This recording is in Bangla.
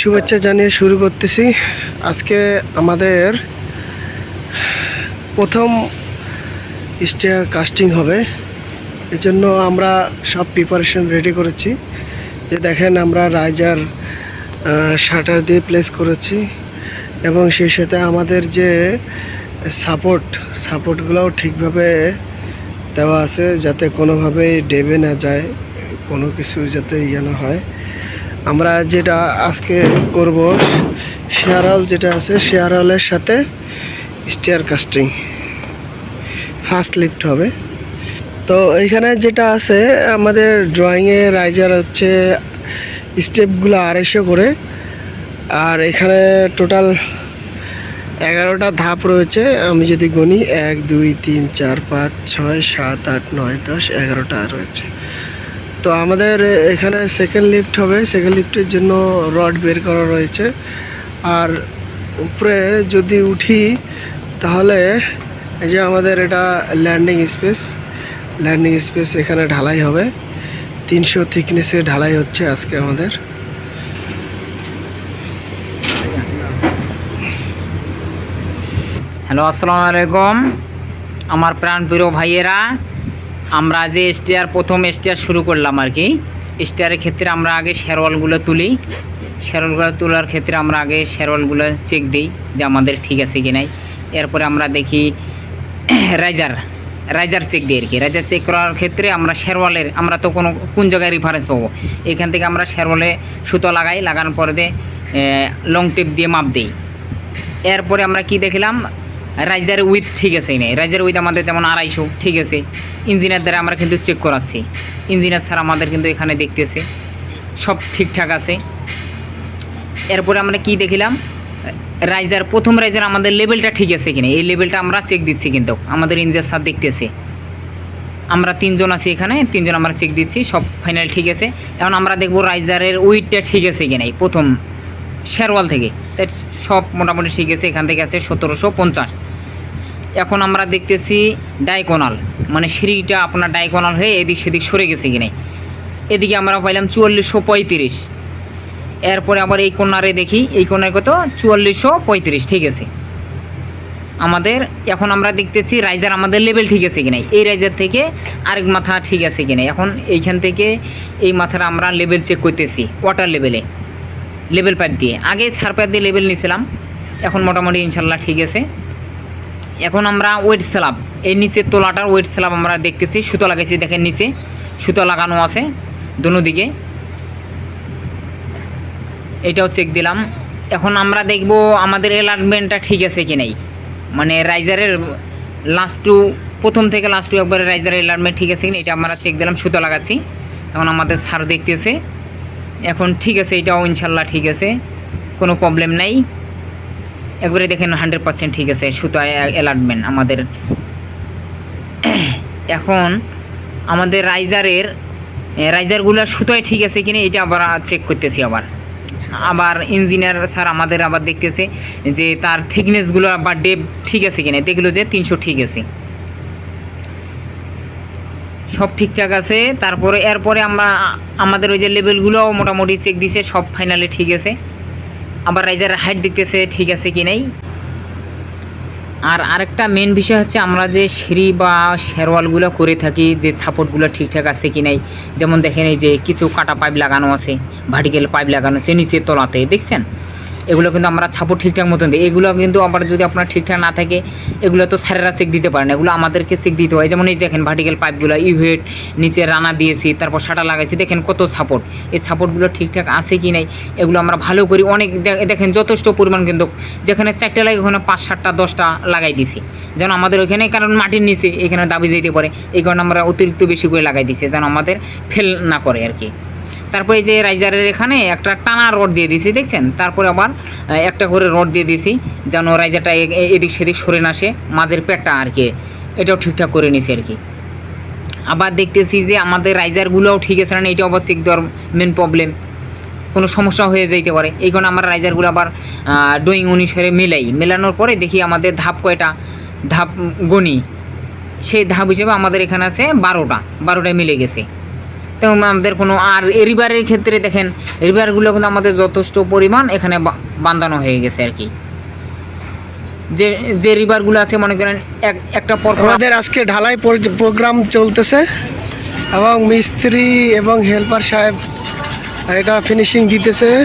শুভেচ্ছা জানিয়ে শুরু করতেছি। আজকে আমাদের প্রথম স্টেয়ার কাস্টিং হবে। এজন্য আমরা সব প্রিপারেশন রেডি করেছি। যে দেখেন আমরা রাইজার শাটার দিয়ে প্লেস করেছি এবং সেই সাথে আমাদের যে সাপোর্ট সাপোর্টগুলোও ঠিকভাবে দেওয়া আছে যাতে কোনোভাবেই ডেবে না যায়, কোনো কিছু যাতে ইয়ে না হয়। আমরা যেটা আজকে করব শেয়ারল যেটা আছে শেয়ার শেয়ারলের সাথে স্টেয়ার কাস্টিং ফার্স্ট লিফট হবে। তো এইখানে যেটা আছে, আমাদের ড্রয়িংয়ে রাইজার হচ্ছে স্টেপগুলো আড়াইশো করে। আর এখানে টোটাল এগারোটা ধাপ রয়েছে। আমি যদি গণি, এক, দুই, তিন, চার, পাঁচ, ছয়, সাত, আট, নয়, দশ, এগারোটা রয়েছে। তো আমাদের এখানে সেকেন্ড লিফট হবে। সেকেন্ড লিফটের জন্য রড বের করা রয়েছে। আর উপরে যদি উঠি, তাহলে এই যে আমাদের এটা ল্যান্ডিং স্পেস ল্যান্ডিং স্পেস এখানে ঢালাই হবে। তিনশো থিকনেসে ঢালাই হচ্ছে আজকে আমাদের। হ্যালো আসসালামু আলাইকুম। আমার প্রাণপ্রিয় ভাইয়েরা আমরা যে স্টেয়ার, প্রথম স্টেয়ার শুরু করলাম আর কি, স্টেয়ারের ক্ষেত্রে আমরা আগে শেরওয়ালগুলো তুলি। শেরওয়ালগুলো তোলার ক্ষেত্রে আমরা আগে শেরওয়ালগুলো চেক দিই যে আমাদের ঠিক আছে কি নাই। এরপরে আমরা দেখি রাইজার রাইজার চেক দিই আর কি। রাইজার চেক করার ক্ষেত্রে আমরা শেরওয়ালের আমরা তো কোনো, কোন জায়গায় রেফারেন্স পাবো? এখান থেকে আমরা শেরওয়ালে সুতো লাগাই, লাগানোর পরে লং টেপ দিয়ে মাপ দিই। এরপরে আমরা কি দেখলাম? রাইজার উইথ ঠিক আছে নেই রাইজার উইথ আমাদের যেমন আড়াইশো, ঠিক আছে। ইঞ্জিনিয়ার দ্বারা আমরা কিন্তু চেক করাচ্ছি। ইঞ্জিনিয়ার স্যার আমাদের কিন্তু এখানে দেখতেছে। সব ঠিকঠাক আছে। এরপরে আমরা কি দেখলাম? রাইজার প্রথম রাইজার আমাদের লেভেলটা ঠিক আছে কিনা? এই লেভেলটা আমরা চেক দিচ্ছি কিন্তু। আমাদের ইঞ্জিনিয়ার স্যার দেখতেছে। আমরা তিনজন আছি এখানে, তিনজন আমরা চেক দিচ্ছি, সব ফাইনাল ঠিক আছে। এখন আমরা দেখব রাইজারের উইথটা ঠিক আছে কিনা প্রথম শেরওয়াল থেকে। তাই সব মোটামুটি ঠিক আছে, এখান থেকে আছে সতেরোশো পঞ্চাশ। এখন আমরা দেখতেছি ডাইকোনাল মানে সিঁড়িটা আপনার ডাইকোনাল হয়ে এদিক সেদিক সরে গেছে কিনে। এদিকে আমরা পাইলাম চুয়াল্লিশশো পঁয়ত্রিশ। এরপরে আবার এই কোনারে দেখি, এই কোনায় কত? চুয়াল্লিশশো পঁয়ত্রিশ, ঠিক আছে। আমাদের, এখন আমরা দেখতেছি রাইজার আমাদের লেভেল ঠিক আছে কি কিনা। এই রাইজার থেকে আরেক মাথা ঠিক আছে কি কিনা। এখন এইখান থেকে এই মাথার আমরা লেভেল চেক করতেছি ওয়াটার লেভেলে লেভেল পাইপ দিয়ে। আগে সার পাইপ দিয়ে লেবেল নিয়েছিলাম এখন মোটামুটি ইনশাল্লাহ ঠিক আছে। এখন আমরা ওয়েট স্ল্যাব এই নিচের তোলাটার ওয়েট স্ল্যাব আমরা দেখতেছি, সুতো লাগাইছি দেখেন নিচে, সুতো লাগানো আছে দুনো দিকে এটাও চেক দিলাম। এখন আমরা দেখব আমাদের অ্যালার্টমেন্টটা ঠিক আছে কি নাই। মানে রাইজারের লাস্ট টু প্রথম থেকে লাস্ট টু একবারে রাইজারের অ্যালার্টমেন্ট ঠিক আছে কি এটা আমরা চেক দিলাম, সুতো লাগাচ্ছি। এখন আমাদের সার দেখতেছে। এখন ঠিক আছে, এটাও ইনশাল্লাহ ঠিক আছে, কোনো প্রবলেম নাই। একবারে দেখেন হান্ড্রেড পার্সেন্ট ঠিক আছে, সুতো অ্যালার্টমেন্ট আমাদের। এখন আমাদের রাইজারের রাইজারগুলোর সুতোয় ঠিক আছে কিনা, এটা আবার চেক করতেছি আবার। আবার ইঞ্জিনিয়ার স্যার আমাদের আবার দেখতেছে যে তার থিকনেসগুলো বা ডেপ ঠিক আছে কিনা, দেখল যে তিনশো ঠিক আছে। সব ঠিকঠাক আছে। তারপরে, এরপরে আমরা, আমাদের ওই যে লেভেলগুলোও মোটামুটি চেক দিছে, সব ফাইনালে ঠিক আছে। আবার রাইজার হাইট দেখতেছে, ঠিক আছে কি নাই। আর আরেকটা মেন বিষয় হচ্ছে আমরা যে সিঁড়ি বা শেরওয়ালগুলো করে থাকি, যে সাপোর্টগুলো ঠিকঠাক আছে কি নাই। যেমন দেখেন এই যে কিছু কাটা পাইপ লাগানো আছে ভার্টিক্যাল পাইপ লাগানো আছে নিচের তলাতে, দেখছেন? এগুলো কিন্তু আমরা সাপোর্ট ঠিকঠাক মতন দিই। এগুলো কিন্তু আবার যদি আপনার ঠিকঠাক না থাকে, এগুলো তো স্যারেরা চেক দিতে পারেন এগুলো আমাদেরকে চেক দিতে হয়। যেমন এই দেখেন ভার্টিক্যাল পাইপগুলো ইভেট নিচে রানা দিয়েছি, তারপর সাটা লাগাইছি। দেখেন কত সাপোর্ট এই সাপোর্টগুলো ঠিকঠাক আছে কি নাই, এগুলো আমরা ভালো করি। অনেক দেখেন যথেষ্ট পরিমাণ কিন্তু যেখানে চারটে লাগে, ওখানে পাঁচ, সাতটা, দশটা লাগাই দিছি। যেন আমাদের ওইখানে, কারণ মাটির নিচে এখানে দাবি যেতে পারে। এই কারণে আমরা অতিরিক্ত বেশি করে লাগাই দিছি, যেন আমাদের ফেল না করে আর কি। তারপরে এই যে রাইজারের এখানে একটা টানা রড দিয়ে দিয়েছি, দেখছেন? তারপরে আবার একটা করে রড দিয়ে দিয়েছি, যেন রাইজারটা এদিক সেদিক সরে না আসে, মাঝের পেটটা আর কি, এটাও ঠিকঠাক করে নিছি আর কি। আবার দেখতেছি যে আমাদের রাইজারগুলোও ঠিক আছে না এটা চেক দেওয়ার মেন প্রবলেম কোনো সমস্যা হয়ে যাইতে পারে। এই কারণে আমরা রাইজারগুলো আবার ডোয়িং অনুসারে মেলাই। মেলানোর পরে দেখি আমাদের ধাপ কয়টা? ধাপ গণি। সেই ধাপ হিসেবে আমাদের এখানে আছে বারোটা। বারোটায় মিলে গেছে। তেমন আমাদের কোনো, আর রিবারের ক্ষেত্রে দেখেন রিবারগুলো কিন্তু আমাদের যথেষ্ট পরিমাণ এখানে বা- বাঁধানো হয়ে গেছে আর কি। যে যে রিবারগুলো আছে, মনে করেন, এক, একটা পর আমাদের আজকে ঢালাই পর- প্রোগ্রাম চলতেছে এবং মিস্ত্রি এবং হেল্পার সাহেব, এটা ফিনিশিং দিতেছে।